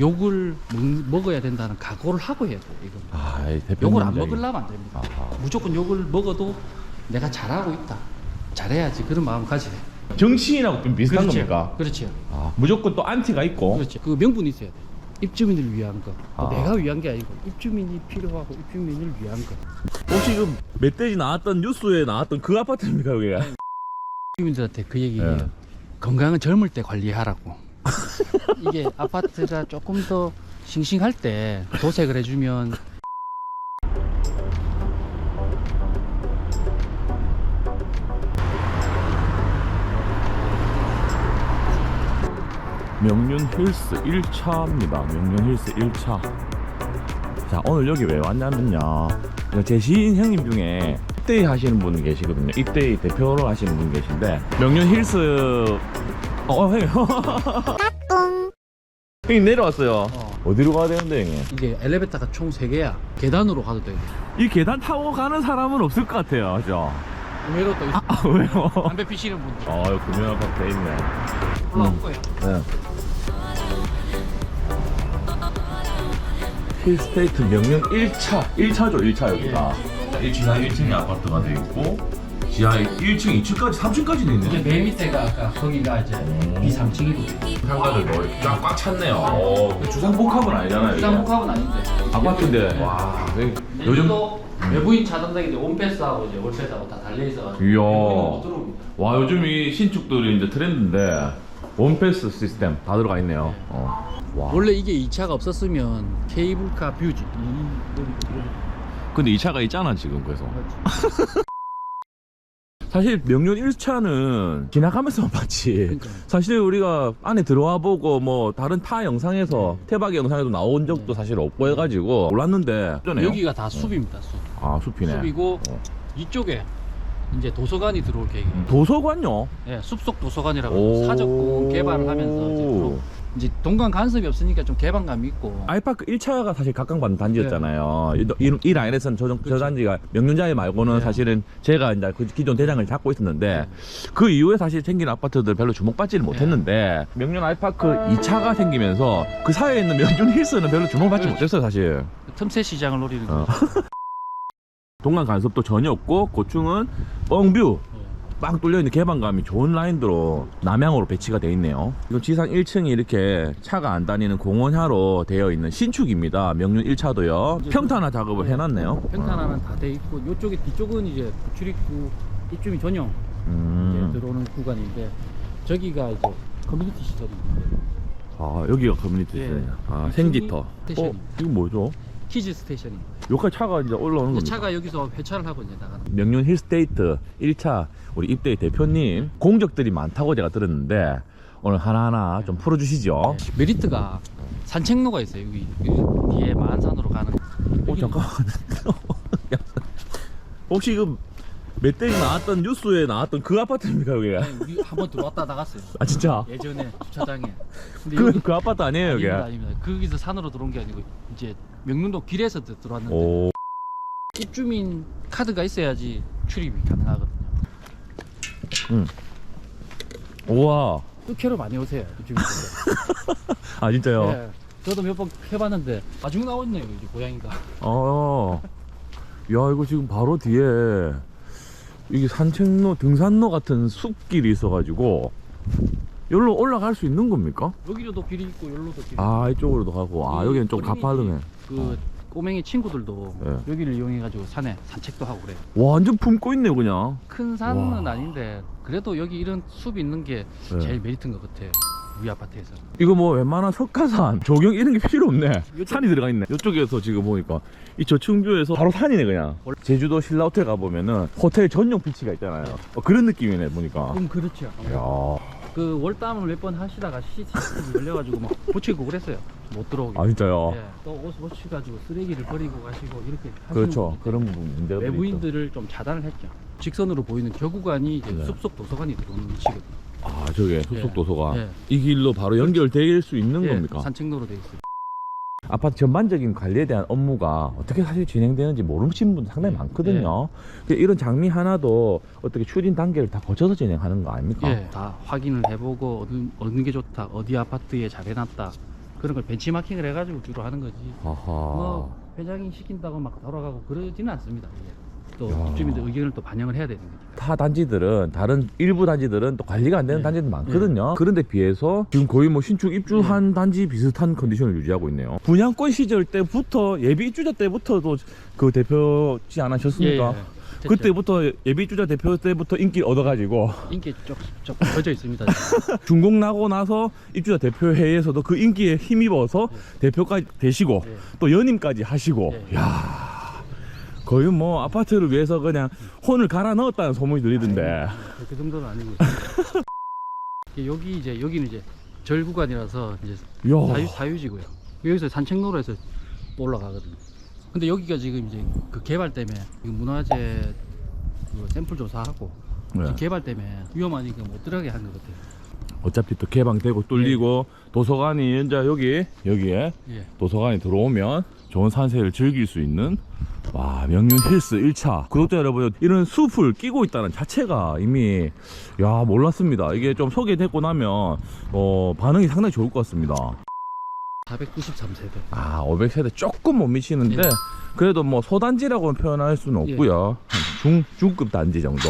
욕을 먹- 먹어야 된다는 각오를 하고 해야 돼요. 이건. 아, 욕을 안. 먹으려면 안 됩니다. 아하. 무조건 욕을 먹어도 내가 잘하고 있다. 잘해야지 그런 마음 가져야 돼. 정치인하고 좀 비슷한 그렇죠. 겁니까? 그렇죠. 아, 무조건 또 안티가 있고. 그렇죠. 그 명분이 있어야 돼. 입주민을 위한 거. 아. 내가 위한 게 아니고 입주민이 필요하고 입주민을 위한 거. 혹시 그 멧돼지 나왔던 뉴스에 나왔던 그 아파트입니까 여기가? 입주민들한테 그 얘기예요. 네. 건강은 젊을 때 관리하라고. 이게 아파트가 조금 더 싱싱할 때 도색을 해주면 명륜 힐스 1차입니다. 명륜 힐스 1차. 자, 오늘 여기 왜 왔냐면요. 제 지인 형님 중에 입대이 하시는 분 계시거든요. 입대이 대표로 하시는 분 계신데, 명륜 힐스, 어, 어 형님. 형님 내려왔어요. 어, 어디로 가야 되는데, 형님? 이게 엘리베이터가 총 3개야. 계단으로 가도 되고. 이 계단 타고 가는 사람은 없을 것 같아요. 그죠? 의외로 또 있어. 아, 왜요? 담배 피시는 분들 아, 금연 아파트 있네. 올라올 거예요. 네. 힐스테이트 명령 1차 1차죠 1차 여기가 1지하 1층에 아파트가 돼 있고 지하 1층 2층까지 3층까지 돼 이제 있네 맨 밑에가 아까 거기가 이제 B 3층이거든요. 상가들도 쫙꽉 찼네요 어, 주상 복합은 아니잖아요 이게. 부산복합은 아닌데. 아파트인데 와 여기 요즘 요즘도 외부인 차단장인데 온패스하고 이제 월패스하고 다 달려 있어가지고 이야. 외부인은 못 들어옵니다. 와 요즘 이 신축들이 이제 트렌드인데 원패스 시스템 다 들어가 있네요 어. 와. 원래 이게 2차가 없었으면 케이블카 뷰지. 이, 이, 근데 이 차가 있잖아 지금 그래서. 이, 사실 명륜 1차는 지나가면서만 봤지. 그러니까. 사실 우리가 안에 들어와 보고 뭐 다른 타 영상에서 태박이 영상에도 나온 적도 사실 없고 해가지고 몰랐는데. 여기가 다 숲입니다. 숲. 아 숲이네. 숲이고 어. 이쪽에 이제 도서관이 들어올 계획이에요. 도서관요? 예, 숲속 도서관이라고 사적공원 개발을 하면서 이제, 들어- 이제 동강 간섭이 없으니까 좀 개방감이 있고 아이파크 1차가 사실 각광받는 단지였잖아요 이, 이, 이 라인에서는 저, 저 네. 그렇죠. 단지가 명륜자에 말고는 네. 사실은 제가 이제 그 기존 대장을 잡고 있었는데 그 이후에 사실 생긴 아파트들 별로 주목받지를 네. 못했는데 명륜 아이파크 2차가 생기면서 그 사이에 있는 명륜 힐스는 별로 주목받지 그렇죠. 못했어요 사실 틈새 시장을 노리는 어. 거죠. 동간 간섭도 전혀 없고 고충은 뻥뷰 예. 빵 뚫려있는 개방감이 좋은 라인으로 남향으로 배치가 돼 있네요 이건 지상 1층이 이렇게 차가 안 다니는 공원화로 되어 있는 신축입니다 명륜 1차도요 평탄화 작업을 해놨네요 평탄화는 다 돼 있고 이쪽에 뒤쪽은 이제 출입구 입주민 전용 음. 이제 들어오는 구간인데 저기가 이제 커뮤니티 시설이 있는데 아 여기가 커뮤니티 예. 스테이션. 아 이쪽이 생지터 어? 이건 뭐죠? 키즈 스테이션입니다. 여기까지 차가 이제 올라오는 이제 겁니까? 차가 여기서 회차를 하고 이제 나가는 거예요. 명륜 힐스테이트 1차 우리 입대 대표님 공적들이 많다고 제가 들었는데 오늘 하나하나 좀 풀어주시죠 메리트가 산책로가 있어요. 여기, 여기 뒤에 만산으로 가는. 어 여기 잠깐만 혹시 그 멧돼지 나왔던 뉴스에 나왔던 그 아파트입니까 여기가? 아니, 우리 한번 들어왔다 나갔어요. 아 진짜? 예전에 주차장에. 근데 그, 여기 그 아파트 아니에요 여기? 아닙니다, 아닙니다. 거기서 산으로 들어온 게 아니고 이제 명륜도 길에서 들- 들어왔는데 오 입주민 카드가 있어야지 출입이 가능하거든요. 우와 뚝캐로 많이 오세요 입주민들. 아 진짜요? 예. 저도 몇 번 해봤는데 마중 나왔네요 이제 고양이가. 어. 야 이거 지금 바로 뒤에 이게 산책로 등산로 같은 숲길이 있어가지고 여기로 올라갈 수 있는 겁니까? 여기로도 길이 있고 여기로도 길이. 아 이쪽으로도 가고 아이 여기는 좀 가파르네 그 꼬맹이 친구들도 예. 여기를 이용해가지고 산에 산책도 하고 그래요. 완전 품고 있네 그냥 큰 산은 와. 아닌데 그래도 여기 이런 숲이 있는 게 예. 제일 메리트인 것 같아요. 우리 아파트에서. 이거 뭐 웬만한 석가산 조경 이런 게 필요 없네 산이 들어가 있네 이쪽에서 지금 보니까 이 저층뷰에서 바로 산이네 그냥 제주도 신라 호텔 가보면은 호텔 전용 비치가 있잖아요 어, 그런 느낌이네 보니까 그럼 그렇죠. 야. 그 월담을 몇 번 하시다가 CCTV 열려가지고 막 붙이고 그랬어요. 못 들어오게. 아 진짜요? 예. 또옷 붙여가지고 쓰레기를 버리고 가시고 이렇게 하시는 그렇죠 분들 그런 부분 문제가 외부인들을 좀 차단을 했죠. 직선으로 보이는 격구간이 이제 네. 숲속 도서관이 들어오는 위치거든요. 아 저게 숲속 도서가 예. 이 길로 바로 연결될 수 있는 예, 겁니까? 산책로로 돼 있어요. 아파트 전반적인 관리에 대한 업무가 어떻게 사실 진행되는지 모르시는 분들 상당히 예, 많거든요. 근데 이런 장미 하나도 어떻게 추진 단계를 다 거쳐서 진행하는 거 아닙니까? 예, 다 확인을 해보고 어느, 어느 게 좋다, 어디 아파트에 잘 해놨다 그런 걸 벤치마킹을 해가지고 주로 하는 거지. 아하. 뭐 회장이 시킨다고 막 돌아가고 그러지는 않습니다. 이게. 또 야. 입주민들 의견을 또 반영을 해야 되는 거니까. 타 단지들은 다른 일부 단지들은 또 관리가 안 되는 예. 단지들 많거든요. 그런데 비해서 지금 거의 뭐 신축 입주한 단지 비슷한 컨디션을 유지하고 있네요. 분양권 시절 때부터 예비 입주자 때부터도 그 대표지 않으셨습니까? 됐죠. 그때부터 예비 입주자 대표 때부터 인기 얻어가지고 인기 쪽 퍼져 있습니다. 준공 나고 나서 입주자 대표 회의에서도 그 인기에 힘입어서 대표까지 되시고 예. 또 연임까지 하시고 예. 야 거의 뭐 아파트를 위해서 그냥 혼을 갈아 넣었다는 소문이 들리던데 그 정도는 아니고. 여기 이제 여기는 이제 절 구간이라서 이제 사유, 사유지고요. 여기서 산책로로해서 또 올라가거든요. 근데 여기가 지금 이제 그 개발 때문에 문화재 그 샘플 조사하고 네. 개발 때문에 위험하니까 못 들어가게 한 것 같아요. 어차피 또 개방되고 뚫리고 도서관이 이제 여기 여기에 예. 도서관이 들어오면 좋은 산세를 즐길 수 있는 와 명륜 힐스 1차 구독자 여러분 이런 숲을 끼고 있다는 자체가 이미 야 몰랐습니다 이게 좀 소개됐고 나면 어 반응이 상당히 좋을 것 같습니다 493세대. 아 500세대 조금 못 미치는데 예. 그래도 뭐 소단지라고는 표현할 수는 예. 없고요 중, 중급 단지 정도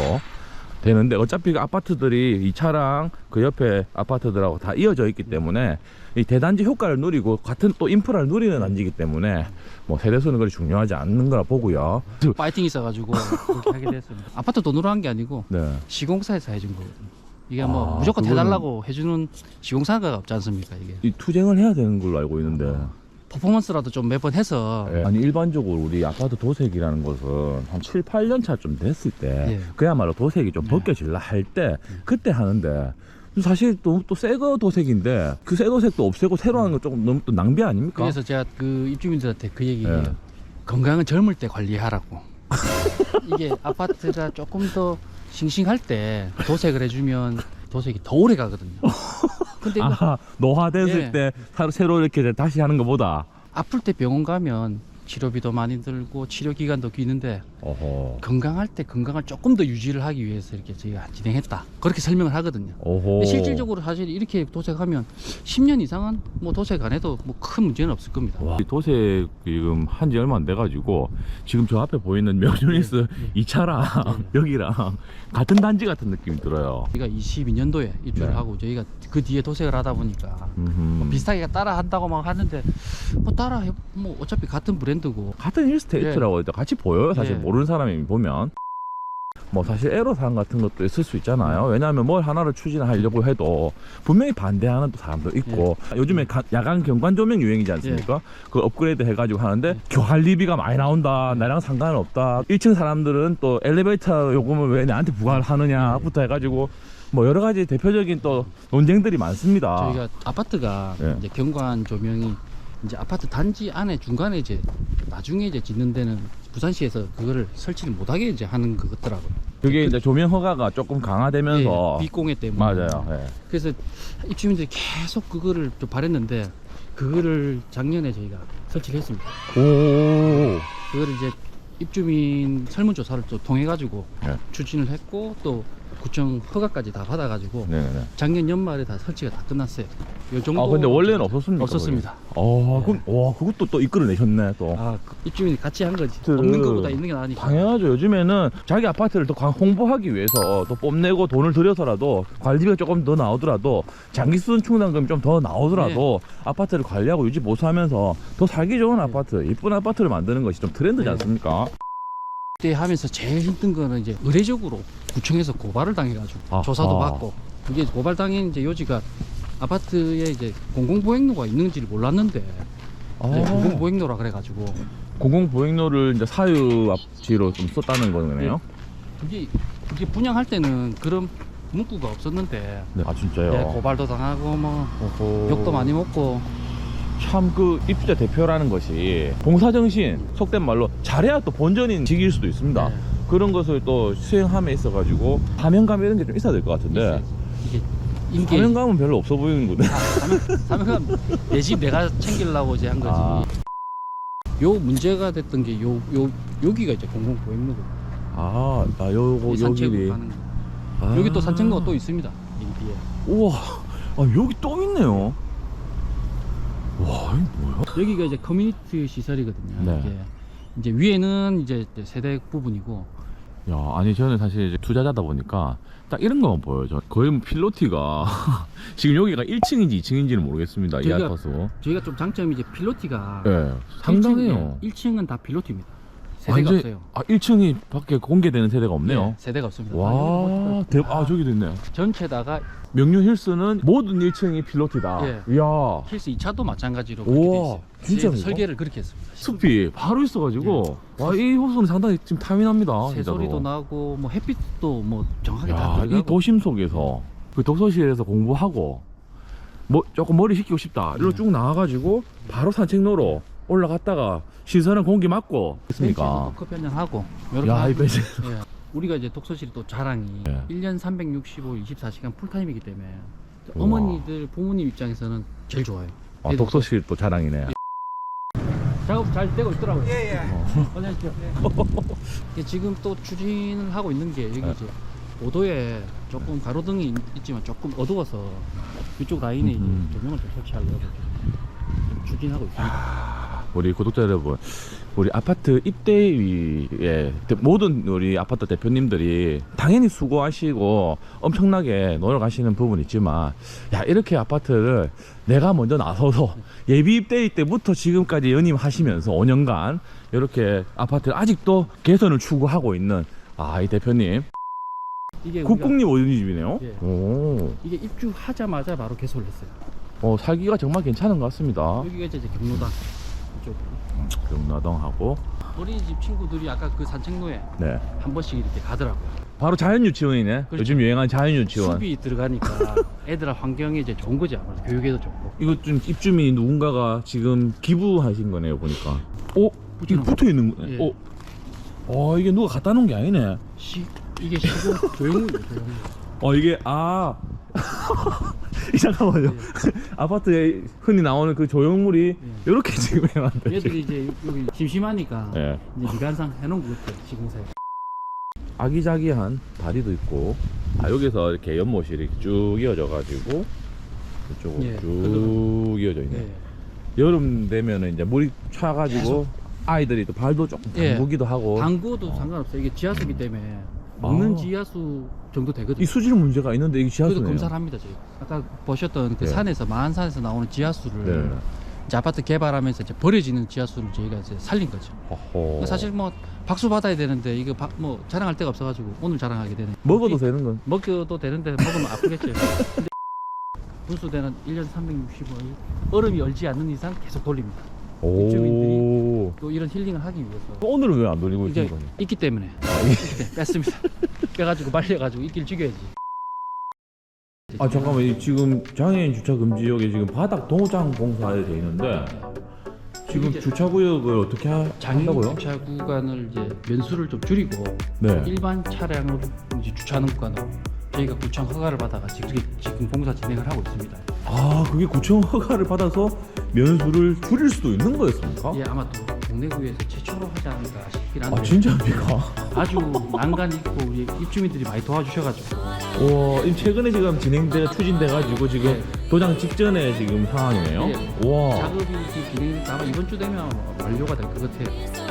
되는데 어차피 그 아파트들이 이 차랑 그 옆에 아파트들하고 다 이어져 있기 때문에 이 대단지 효과를 누리고 같은 또 인프라를 누리는 단지이기 때문에 뭐 세대수는 그리 중요하지 않는 거라 보고요 파이팅 있어가지고 그렇게 하게 됐습니다. 아파트 돈으로 한 게 아니고 네. 시공사에서 해준 거거든요. 이게 뭐 아, 무조건 그거는- 해달라고 해주는 시공사가 없지 않습니까 이게 이 투쟁을 해야 되는 걸로 알고 있는데 퍼포먼스라도 좀 매번 해서 예. 아니 일반적으로 우리 아파트 도색이라는 것은 한 7, 8년 차좀 됐을 때 예. 그야말로 도색이 좀 네. 벗겨질라 할 때 그때 하는데 사실 또또새 거 도색인데 그 새 도색도 없애고 새로 하는 거 조금 너무 또 낭비 아닙니까? 그래서 제가 그 입주민들한테 그 얘기해요. 예. 건강은 젊을 때 관리하라고. 이게 아파트가 조금 더 싱싱할 때 도색을 해주면 도색이 더 오래 가거든요. 근데 이거 아하 노화됐을 예. 때 사- 새로 이렇게 다시 하는 것보다 아플 때 병원 가면 치료비도 많이 들고 치료 기간도 기는데 어허 건강할 때 건강을 조금 더 유지를 하기 위해서 이렇게 저희가 진행했다. 그렇게 설명을 하거든요. 어허 근데 실질적으로 사실 이렇게 도색하면 10년 이상은 뭐 도색 안 해도 뭐 큰 문제는 없을 겁니다. 와, 이 도색 지금 한 지 얼마 안 돼가지고 지금 저 앞에 보이는 명륜리스 이 차랑 여기랑 같은 단지 같은 느낌이 들어요. 저희가 22년도에 입주를 네. 하고 저희가 그 뒤에 도색을 하다 보니까 음흠. 뭐 비슷하게 따라 한다고 막 하는데 뭐 따라 해, 뭐 어차피 같은 브랜드 고 같은 힐스테이트라고 해도 같이 보여요? 사실 예. 모르는 사람이 보면. 뭐 사실 애로사항 같은 것도 있을 수 있잖아요. 왜냐하면 뭘 하나를 추진하려고 해도 분명히 반대하는 또 사람도 있고. 요즘에 가- 야간 경관 조명 유행이지 않습니까? 그걸 업그레이드 해가지고 하는데 교환리비가 많이 나온다. 나랑 상관은 없다. 1층 사람들은 또 엘리베이터 요금을 왜 나한테 부과를 하느냐부터 해가지고 뭐 여러 가지 대표적인 또 논쟁들이 많습니다. 저희가 아파트가 예. 이제 경관 조명이 이제 아파트 단지 안에 중간에 이제 나중에 이제 짓는 데는 부산시에서 그거를 설치를 못하게 이제 하는 것 같더라고요. 그게 이제 조명 허가가 조금 강화되면서 예, 비공해 때문에. 맞아요 예. 그래서 입주민들이 계속 그거를 좀 바랬는데 그거를 작년에 저희가 설치를 했습니다. 오 그거를 이제 입주민 설문조사를 또 통해 가지고 네. 추진을 했고 또 구청 허가까지 다 받아가지고 네네. 작년 연말에 다 설치가 다 끝났어요. 요 정도 아 근데 원래는 없었습니까? 없었습니다. 어, 그럼 와 그것도 또 이끌어내셨네 또. 아, 그 입주민이 같이 한 거지. 그- 없는 것보다 있는 게 나으니까. 당연하죠. 요즘에는 자기 아파트를 더 광- 홍보하기 위해서 또 뽐내고 돈을 들여서라도 관리비가 조금 더 나오더라도 장기순 충당금이 좀 더 나오더라도 아파트를 관리하고 유지 보수하면서 더 살기 좋은 아파트, 이쁜 아파트를 만드는 것이 좀 트렌드지 네. 않습니까? 그때 하면서 제일 힘든 거는 이제 의례적으로 구청에서 고발을 당해가지고 아하. 조사도 받고 그게 고발당한 이제 요지가 아파트에 이제 공공보행로가 있는지를 몰랐는데 아, 이제 공공보행로라 그래가지고 공공보행로를 이제 사유 앞지로 좀 썼다는 거네요. 그게 그게 분양할 때는 그런 문구가 없었는데 네. 아 진짜요? 예, 고발도 당하고 뭐 어허. 욕도 많이 먹고 참 그 입주자 대표라는 것이 봉사정신 속된 말로 잘해야 또 본전인 직일 수도 있습니다. 네. 그런 것을 또 수행함에 있어 가지고 사명감 이런 게 좀 있어야 될 것 같은데. 이게 인계 사명감은 별로 없어 보이는 거네. 아, 사명, 사명감 내 집 내가 챙기려고 이제 한 거지. 아. 요 문제가 됐던 게 요요 여기가 이제 공공 보행로고 아, 나 요거 여기. 아. 여기 또 산책로가 또 있습니다. 이 뒤에. 우와, 아 여기 또 있네요. 와 뭐야? 여기가 이제 커뮤니티 시설이거든요. 네. 이게 이제 위에는 이제 세대 부분이고 야 아니 저는 사실 이제 투자자다 보니까 딱 이런 것만 보여요. 저 거의 뭐 필로티가 지금 여기가 1층인지 2층인지는 모르겠습니다. 이 저기가- 아파트. 저희가 좀 장점이 이제 필로티가 예, 상당해요. 1층, 은 다 필로티입니다. 세대가 완전- 없어요. 아 1층이 밖에 공개되는 세대가 없네요. 예, 세대가 없습니다. 와, 대, 아 저기도 있네. 전체다가 명륜 힐스는 모든 1층이 필로티다. 예. 이야, 힐스 2차도 마찬가지로 그렇게 돼 우와, 있어요. 진짜입니까? 설계를 그렇게 했습니다. 숲이 바로 있어가지고 와이 호수는 상당히 지금 타민합니다. 새 진짜로. 소리도 나고 뭐 햇빛도 뭐 정확하게 다 야, 이 들어가고 도심 속에서 그 독서실에서 공부하고 뭐 조금 머리 식히고 싶다. 이리로 네. 쭉 나와가지고 바로 산책로로 올라갔다가 신선한 공기 맞고 있습니까? 또 커피 한잔 하고 이렇게 야, 이 하고 벤치. 예. 우리가 이제 독서실이 또 자랑이 예. 1년 365, 24시간 풀타임이기 때문에 우와. 어머니들, 부모님 입장에서는 제일 좋아요. 아, 독서실 또 자랑이네. 작업 잘 되고 있더라고요. 예, 예. 안녕하세요. 이게 지금 또 추진을 하고 있는 게 여기 네. 이제 오도에 조금 가로등이 있- 있지만 조금 어두워서 이쪽 라인에 음. 이제 조명을 좀 설치하려고 좀 추진하고 있습니다. 우리 구독자 여러분, 우리 아파트 입대위에 모든 우리 아파트 대표님들이 당연히 수고하시고 엄청나게 노력하시는 부분이 있지만, 야, 이렇게 아파트를 내가 먼저 나서서 예비 입대위 때부터 지금까지 연임하시면서 5년간 이렇게 아파트를 아직도 개선을 추구하고 있는 아, 이 대표님. 이게 국공립 어린이집이네요. 예. 오, 이게 입주하자마자 바로 개소를 했어요. 어, 살기가 정말 괜찮은 것 같습니다. 여기가 이제 경로당 이쪽 경나동하고, 어린이집 친구들이 아까 그 산책로에 네. 한 번씩 이렇게 가더라고요. 바로 자연유치원이네. 그렇죠. 요즘 유행하는 자연유치원. 숲이 들어가니까 애들 환경이 이제 좋은 거지 아무래도 교육에도 좋고. 이거 좀 입주민이 누군가가 지금 기부하신 거네요 보니까. 어? 이게 붙여놓은 붙어 있는 거네. 예. 어? 어 이게 누가 갖다 놓은 게 아니네. 시 이게 시골 조형물이에요 조형물. 어 이게 아. 이 잠깐만요. 예. 아파트에 흔히 나오는 그 조형물이 이렇게 지금 해놨대. 얘들이 이제 여기 심심하니까 예. 이제 미관상 해놓은 것 같아요 시공사에. 아기자기한 다리도 있고, 아 여기서 이렇게 연못이 이렇게 쭉 이어져 가지고 이쪽으로 예, 쭉 이어져 있네. 예. 여름 되면은 이제 물이 차 가지고 아이들이 또 발도 조금 예. 담그기도 하고. 방구도 어. 상관없어요. 이게 지하수기 때문에 먹는 아. 지하수 정도 되거든요. 이 수질 문제가 있는데 이게 그래도 지하수네요. 검사를 합니다 저희. 아까 보셨던 그 네. 산에서 마한산에서 나오는 지하수를 네. 이제 아파트 개발하면서 이제 버려지는 지하수를 저희가 이제 살린 거죠. 어허. 사실 뭐 박수 받아야 되는데 이거 바- 뭐 자랑할 데가 없어가지고 오늘 자랑하게 되네. 먹어도 이- 되는 건. 먹어도 되는데 먹으면 아프겠죠. 근데 분수대는 1년 365일 얼음이 얼지 않는 이상 계속 돌립니다. 오. 또 이런 힐링을 하기 위해서 오늘은 왜 안 돌리고 이제 있는 거니? 있기 때문에 이렇게 뺐습니다. 빼가지고 말려가지고 있길 죽여야지. 아 잠깐만 이 지금 장애인 주차 금지 여기 지금 바닥 동호장 공사에 돼 있는데 지금 이제 주차 구역을 어떻게 하, 장애 한다고요? 주차 구간을 이제 면수를 좀 줄이고 네. 일반 차량으로 이제 주차하는 구간으로 저희가 구청 허가를 받아가 지금 지금 공사 진행을 하고 있습니다. 아 그게 구청 허가를 받아서 면수를 줄일 수도 있는 거였습니까? 예, 아마 또 동래구에서 최초로 하지 않을까 싶긴 한데 아 진짜입니까? 아주 난간 있고 우리 입주민들이 많이 도와주셔가지고 와, 지금 최근에 지금 진행돼 추진돼가지고 지금 네. 도장 직전에 지금 상황이네요. 예. 와, 작업이 지금 진행 아마 이번 주 되면 완료가 될 것 같아요.